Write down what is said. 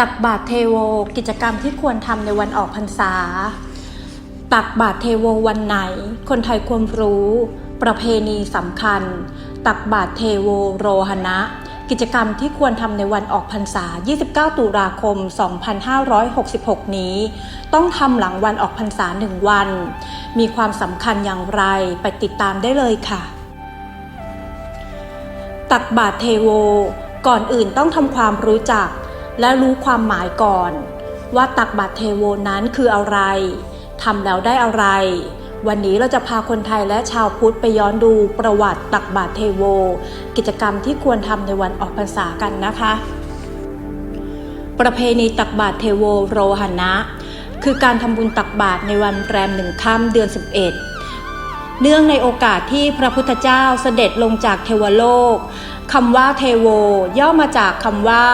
ตักบาตรเทโวกิจกรรมที่ควรทำในวันออกพรรษา ตักบาตรเทโววันไหน คนไทยควรรู้ ประเพณีสำคัญ ตักบาตรเทโวโรหณะ กิจกรรมที่ควรทำในวันออกพรรษา 29 ตุลาคม 2566 นี้ ต้องทำหลังวันออกพรรษาหนึ่งวัน มีความสำคัญอย่างไรไปติดตามได้เลยค่ะ ตักบาตรเทโว ก่อนอื่นต้องทำความรู้จัก และรู้ความหมายก่อน ว่าตักบาตรเทโวนั้นคืออะไรทำแล้วได้อะไร วันนี้เราจะพาคนไทยและชาวพุทธไปย้อนดูประวัติตักบาตรเทโว กิจกรรมที่ควรทำในวันออกพรรษากันนะคะ ประเพณีตักบาตรเทโวโรหณะคือการทำบุญตักบาตรในวันแรมหนึ่งค่ำเดือน 11 เนื่องในโอกาสที่พระพุทธเจ้าเสด็จลงจากเทวโลกคำว่าเทโว ย่อมาจากคำว่า